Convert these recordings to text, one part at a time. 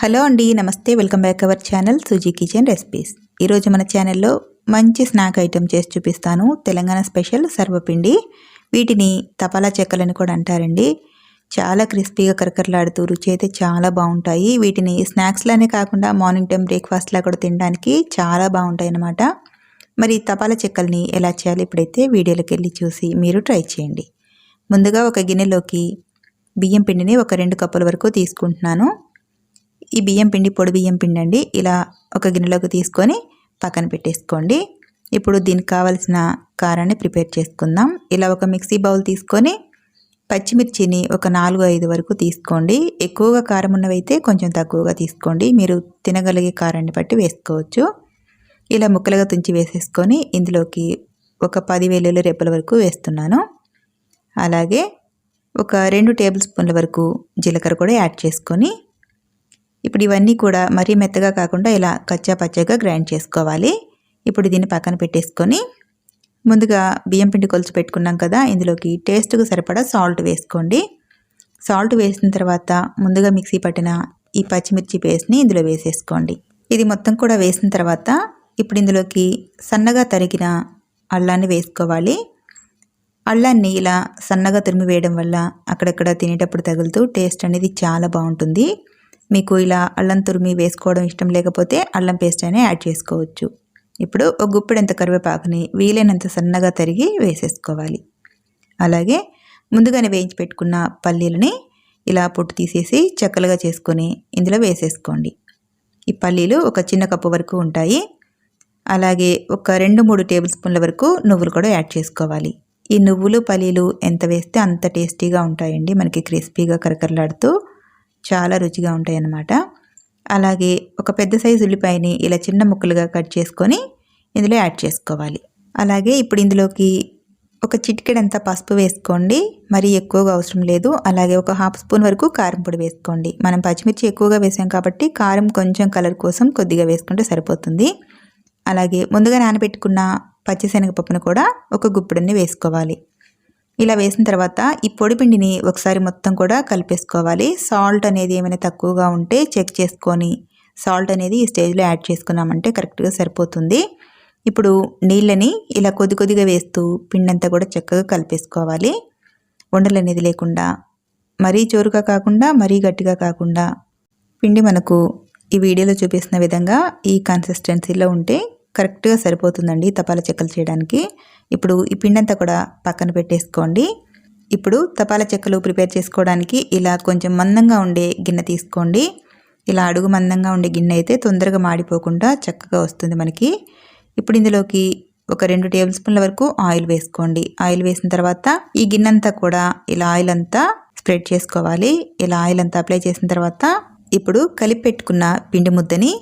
Hello అండి నమస్తే. Welcome back our channel Suji kitchen recipes. ఈరోజు మన ఛానల్లో మంచి స్నాక్ ఐటెం చేసి చూపిస్తాను. తెలంగాణ స్పెషల్ సర్వపిండి. వీటిని తపాలా చెక్కలని కూడా అంటారండి. చాలా క్రిస్పీగా కరకరలాడుతూ రుచి అయితే చాలా బాగుంటాయి. వీటిని స్నాక్స్లానే కాకుండా మార్నింగ్ టైం బ్రేక్ఫాస్ట్లా కూడా తినడానికి చాలా బాగుంటాయి అన్నమాట. మరి తపాలా చెక్కల్ని ఎలా చేయాలి ఇప్పుడైతే వీడియోలోకి వెళ్ళి చూసి మీరు ట్రై చేయండి. ముందుగా ఒక గిన్నెలోకి బియ్యం పిండిని ఒక రెండు కప్పుల వరకు తీసుకుంటున్నాను. ఈ బియ్యం పిండి పొడి బియ్యం పిండి అండి ఇలా ఒక గిన్నెలోకి తీసుకొని పక్కన పెట్టేసుకోండి. ఇప్పుడు దీనికి కావాల్సిన కారాన్ని ప్రిపేర్ చేసుకుందాం. ఇలా ఒక మిక్సీ బౌల్ తీసుకొని పచ్చిమిర్చిని ఒక నాలుగు ఐదు వరకు తీసుకోండి. ఎక్కువగా కారం ఉన్నవైతే కొంచెం తక్కువగా తీసుకోండి. మీరు తినగలిగే కారాన్ని బట్టి వేసుకోవచ్చు. ఇలా ముక్కలుగా తుంచి వేసేసుకొని ఇందులోకి ఒక పది వెల్లుల్లి రెప్పల వరకు వేస్తున్నాను. అలాగే ఒక రెండు టేబుల్ స్పూన్ల వరకు జీలకర్ర కూడా యాడ్ చేసుకొని ఇప్పుడు ఇవన్నీ కూడా మరీ మెత్తగా కాకుండా ఇలా కచ్చా పచ్చగా గ్రైండ్ చేసుకోవాలి. ఇప్పుడు దీన్ని పక్కన పెట్టేసుకొని ముందుగా బియ్యం పిండి కొలుచు పెట్టుకున్నాం కదా ఇందులోకి టేస్ట్కు సరిపడా సాల్ట్ వేసుకోండి. సాల్ట్ వేసిన తర్వాత ముందుగా మిక్సీ పట్టిన ఈ పచ్చిమిర్చి పేస్ట్ని ఇందులో వేసేసుకోండి. ఇది మొత్తం కూడా వేసిన తర్వాత ఇప్పుడు ఇందులోకి సన్నగా తరిగిన అల్లాన్ని వేసుకోవాలి. అల్లాన్ని ఇలా సన్నగా తురిమి వేయడం వల్ల అక్కడక్కడ తినేటప్పుడు తగులుతూ టేస్ట్ అనేది చాలా బాగుంటుంది. మీకు ఇలా అల్లం తురిమి వేసుకోవడం ఇష్టం లేకపోతే అల్లం పేస్ట్ అయినా యాడ్ చేసుకోవచ్చు. ఇప్పుడు ఒక గుప్పెడంత కరివేపాకుని వీలైనంత సన్నగా తరిగి వేసేసుకోవాలి. అలాగే ముందుగానే వేయించి పెట్టుకున్న పల్లీలని ఇలా పొట్టు తీసేసి చెక్కలుగా చేసుకొని ఇందులో వేసేసుకోండి. ఈ పల్లీలు ఒక చిన్న కప్పు వరకు ఉంటాయి. అలాగే ఒక రెండు మూడు టేబుల్ స్పూన్ల వరకు నువ్వులు కూడా యాడ్ చేసుకోవాలి. ఈ నువ్వులు పల్లీలు ఎంత వేస్తే అంత టేస్టీగా ఉంటాయండి. మనకి క్రిస్పీగా కరకరలాడుతూ చాలా రుచిగా ఉంటాయి అన్నమాట అలాగే ఒక పెద్ద సైజు ఉల్లిపాయని ఇలా చిన్న ముక్కలుగా కట్ చేసుకొని ఇందులో యాడ్ చేసుకోవాలి. అలాగే ఇప్పుడు ఇందులోకి ఒక చిటికెడంత పసుపు వేసుకోండి. మరీ ఎక్కువగా అవసరం లేదు. అలాగే ఒక హాఫ్ స్పూన్ వరకు కారం పొడి వేసుకోండి. మనం పచ్చిమిర్చి ఎక్కువగా వేసాం కాబట్టి కారం కొంచెం కలర్ కోసం కొద్దిగా వేసుకుంటే సరిపోతుంది. అలాగే ముందుగా నానబెట్టుకున్న పచ్చిశనగపప్పును కూడా ఒక గుప్పిడిని వేసుకోవాలి. ఇలా వేసిన తర్వాత ఈ పొడి పిండిని ఒకసారి మొత్తం కూడా కలిపేసుకోవాలి. సాల్ట్ అనేది ఏమైనా తక్కువగా ఉంటే చెక్ చేసుకొని సాల్ట్ అనేది ఈ స్టేజ్లో యాడ్ చేసుకున్నామంటే కరెక్ట్గా సరిపోతుంది. ఇప్పుడు నీళ్ళని ఇలా కొద్ది కొద్దిగా వేస్తూ పిండి అంతా కూడా చక్కగా కలిపేసుకోవాలి. ఉండలు అనేది లేకుండా మరీ చోరుగా కాకుండా మరీ గట్టిగా కాకుండా పిండి మనకు ఈ వీడియోలో చూపిస్తున్న విధంగా ఈ కన్సిస్టెన్సీలో ఉంటే కరెక్ట్గా సరిపోతుందండి తపాలా చెక్కలు చేయడానికి. ఇప్పుడు ఈ పిండంతా కూడా పక్కన పెట్టేసుకోండి. ఇప్పుడు తపాలా చెక్కలు ప్రిపేర్ చేసుకోవడానికి ఇలా కొంచెం మందంగా ఉండే గిన్నె తీసుకోండి. ఇలా అడుగు మందంగా ఉండే గిన్నె అయితే తొందరగా మాడిపోకుండా చక్కగా వస్తుంది మనకి. ఇప్పుడు ఇందులోకి ఒక రెండు టేబుల్ స్పూన్ల వరకు ఆయిల్ వేసుకోండి. ఆయిల్ వేసిన తర్వాత ఈ గిన్నె అంతా కూడా ఇలా ఆయిల్ అంతా స్ప్రెడ్ చేసుకోవాలి. ఇలా ఆయిల్ అంతా అప్లై చేసిన తర్వాత ఇప్పుడు కలిపి పెట్టుకున్న పిండి ముద్దని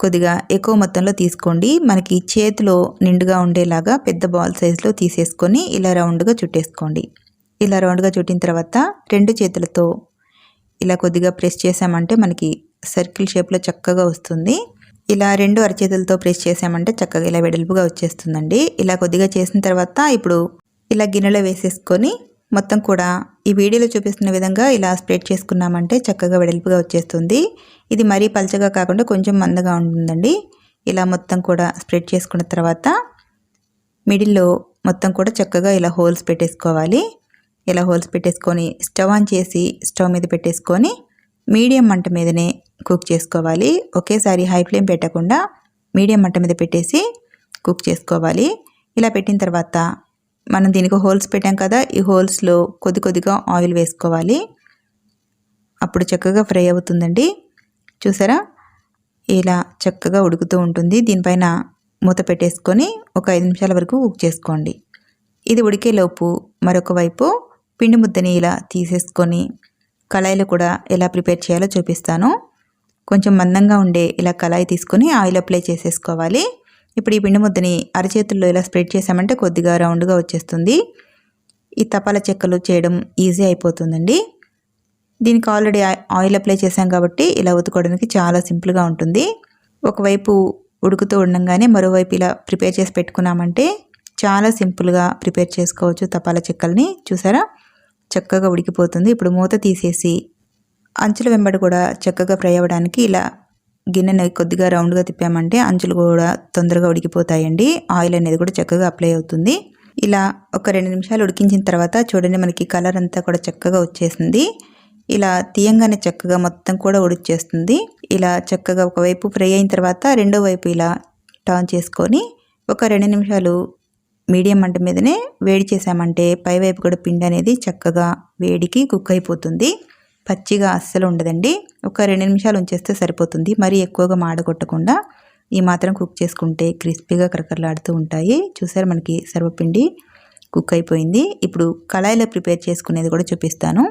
కొద్దిగా ఎక్కువ మొత్తంలో తీసుకోండి. మనకి చేతిలో నిండుగా ఉండేలాగా పెద్ద బాల్ సైజులో తీసేసుకొని ఇలా రౌండ్గా చుట్టేసుకోండి. ఇలా రౌండ్గా చుట్టిన తర్వాత రెండు చేతులతో ఇలా కొద్దిగా ప్రెస్ చేసామంటే మనకి సర్కిల్ షేప్లో చక్కగా వస్తుంది. ఇలా రెండు అరచేతులతో ప్రెస్ చేసామంటే చక్కగా ఇలా వెడల్పుగా వచ్చేస్తుందండి. ఇలా కొద్దిగా చేసిన తర్వాత ఇప్పుడు ఇలా గిన్నెలో వేసేసుకొని మొత్తం కూడా ఈ వీడియోలో చూపిస్తున్న విధంగా ఇలా స్ప్రెడ్ చేసుకున్నామంటే చక్కగా వెడల్పుగా వచ్చేస్తుంది. ఇది మరీ పలచగా కాకుండా కొంచెం మందగా ఉంటుందండి. ఇలా మొత్తం కూడా స్ప్రెడ్ చేసుకున్న తర్వాత మిడిల్లో మొత్తం కూడా చక్కగా ఇలా హోల్స్ పెట్టేసుకోవాలి. ఇలా హోల్స్ పెట్టేసుకొని స్టవ్ ఆన్ చేసి స్టవ్ మీద పెట్టేసుకొని మీడియం మంట మీదనే కుక్ చేసుకోవాలి. ఒకేసారి హై ఫ్లేమ్ పెట్టకుండా మీడియం మంట మీద పెట్టేసి కుక్ చేసుకోవాలి. ఇలా పెట్టిన తర్వాత మనం దీనికి హోల్స్ పెట్టాం కదా ఈ హోల్స్లో కొద్ది కొద్దిగా ఆయిల్ వేసుకోవాలి. అప్పుడు చక్కగా ఫ్రై అవుతుందండి. చూసారా? ఇలా చక్కగా ఉడుకుతూ ఉంటుంది. దీనిపైన మూత పెట్టేసుకొని ఒక ఐదు నిమిషాల వరకు కుక్ చేసుకోండి. ఇది ఉడికేలోపు మరొక వైపు పిండి ముద్దని ఇలా తీసేసుకొని కళాయిలో కూడా ఎలా ప్రిపేర్ చేయాలో చూపిస్తాను. కొంచెం మందంగా ఉండే ఇలా కళాయి తీసుకొని ఆయిల్ అప్లై చేసేసుకోవాలి. ఇప్పుడు ఈ పిండి ముద్దని అరచేతుల్లో ఇలా స్ప్రెడ్ చేసామంటే కొద్దిగా రౌండ్గా వచ్చేస్తుంది. ఈ తపాల చెక్కలు చేయడం ఈజీ అయిపోతుందండి. దీనికి ఆల్రెడీ ఆయిల్ అప్లై చేసాం కాబట్టి ఇలా ఉతుకోవడానికి చాలా సింపుల్గా ఉంటుంది. ఒకవైపు ఉడుకుతూ ఉండగానే మరోవైపు ఇలా ప్రిపేర్ చేసి పెట్టుకున్నామంటే చాలా సింపుల్గా ప్రిపేర్ చేసుకోవచ్చు తపాల చెక్కల్ని. చూసారా? చక్కగా ఉడికిపోతుంది. ఇప్పుడు మూత తీసేసి అంచుల వెంబడి కూడా చక్కగా ఫ్రై అవ్వడానికి ఇలా గిన్నెని కొద్దిగా రౌండ్గా తిప్పామంటే అంచులు కూడా తొందరగా ఉడికిపోతాయండి. ఆయిల్ అనేది కూడా చక్కగా అప్లై అవుతుంది. ఇలా ఒక రెండు నిమిషాలు ఉడికించిన తర్వాత చూడండి మనకి కలర్ అంతా కూడా చక్కగా వచ్చేసింది. ఇలా తీయంగానే చక్కగా మొత్తం కూడా ఉడిచేస్తుంది ఇలా చక్కగా ఒకవైపు ఫ్రై అయిన తర్వాత రెండో వైపు ఇలా టర్న్ చేసుకొని ఒక రెండు నిమిషాలు మీడియం మంట మీదనే వేడి చేసామంటే పైవైపు కూడా పిండి అనేది చక్కగా వేడికి కుక్ అయిపోతుంది. పచ్చిగా అస్సలు ఉండదండి. ఒక రెండు నిమిషాలు ఉంచేస్తే సరిపోతుంది. మరీ ఎక్కువగా మాడగొట్టకుండా ఈ మాత్రం కుక్ చేసుకుంటే క్రిస్పీగా కరకరలాడుతూ ఉంటాయి. చూసారు మనకి సర్వపిండి కుక్ అయిపోయింది. ఇప్పుడు కళాయిలో ప్రిపేర్ చేసుకునేది కూడా చూపిస్తాను.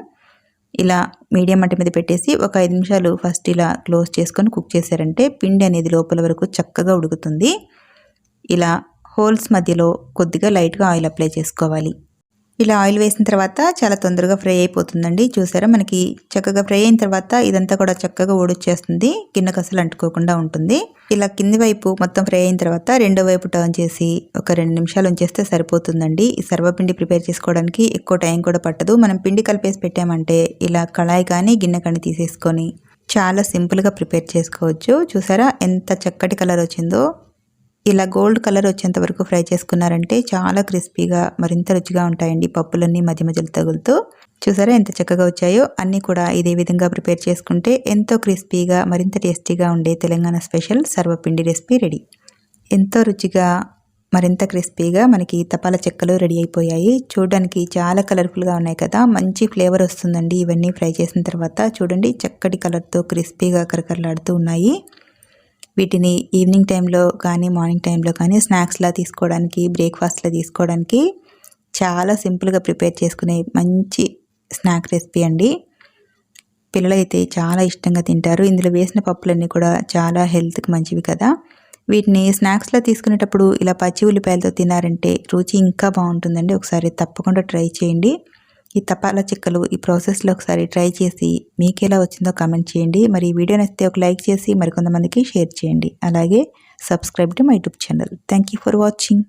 ఇలా మీడియం మంట మీద పెట్టేసి ఒక ఐదు నిమిషాలు ఫస్ట్ ఇలా క్లోజ్ చేసుకొని కుక్ చేశారంటే పిండి అనేది లోపల వరకు చక్కగా ఉడుకుతుంది. ఇలా హోల్స్ మధ్యలో కొద్దిగా లైట్గా ఆయిల్ అప్లై చేసుకోవాలి. ఇలా ఆయిల్ వేసిన తర్వాత చాలా తొందరగా ఫ్రై అయిపోతుందండి. చూసారా? మనకి చక్కగా ఫ్రై అయిన తర్వాత ఇదంతా కూడా చక్కగా ఊడొచ్చేస్తుంది. గిన్నెకు అసలు అంటుకోకుండా ఉంటుంది. ఇలా కింది వైపు మొత్తం ఫ్రై అయిన తర్వాత రెండో వైపు టర్న్ చేసి ఒక రెండు నిమిషాలు ఉంచేస్తే సరిపోతుందండి. ఈ సర్వపిండి ప్రిపేర్ చేసుకోవడానికి ఎక్కువ టైం కూడా పట్టదు. మనం పిండి కలిపేసి పెట్టామంటే ఇలా కళాయి కానీ గిన్నె కానీ తీసేసుకొని చాలా సింపుల్గా ప్రిపేర్ చేసుకోవచ్చు. చూసారా? ఎంత చక్కటి కలర్ వచ్చిందో. ఇలా గోల్డ్ కలర్ వచ్చేంత వరకు ఫ్రై చేసుకున్నారంటే చాలా క్రిస్పీగా మరింత రుచిగా ఉంటాయండి పప్పులన్నీ మధ్య మధ్యలో తగులుతూ. చూసారా ఎంత చక్కగా వచ్చాయో? అన్నీ కూడా ఇదే విధంగా ప్రిపేర్ చేసుకుంటే ఎంతో క్రిస్పీగా మరింత టేస్టీగా ఉండే Telangana special Sarvapindi recipe ready. ఎంతో రుచిగా మరింత క్రిస్పీగా మనకి తపాల చెక్కలు రెడీ అయిపోయాయి. చూడడానికి చాలా కలర్ఫుల్గా ఉన్నాయి కదా? మంచి ఫ్లేవర్ వస్తుందండి ఇవన్నీ ఫ్రై చేసిన తర్వాత. చూడండి చక్కటి కలర్తో క్రిస్పీగా కరకరలాడుతూ ఉన్నాయి. వీటిని ఈవినింగ్ టైంలో కానీ మార్నింగ్ టైంలో కానీ స్నాక్స్లా తీసుకోవడానికి బ్రేక్ఫాస్ట్లో తీసుకోవడానికి చాలా సింపుల్గా ప్రిపేర్ చేసుకునే మంచి స్నాక్ రెసిపీ అండి. పిల్లలు అయితే చాలా ఇష్టంగా తింటారు. ఇందులో వేసిన పప్పులన్నీ కూడా చాలా హెల్త్కి మంచివి కదా. వీటిని స్నాక్స్లో తీసుకునేటప్పుడు ఇలా పచ్చి ఉల్లిపాయలతో తినారంటే రుచి ఇంకా బాగుంటుందండి. ఒకసారి తప్పకుండా ట్రై చేయండి. ఈ తపాలా చిక్కలు ఈ ప్రాసెస్లో ఒకసారి ట్రై చేసి మీకు ఎలా వచ్చిందో కామెంట్ చేయండి. మరి ఈ వీడియో నచ్చితే ఒక లైక్ చేసి మరికొంతమందికి షేర్ చేయండి. అలాగే subscribe to my YouTube channel. Thank you for watching.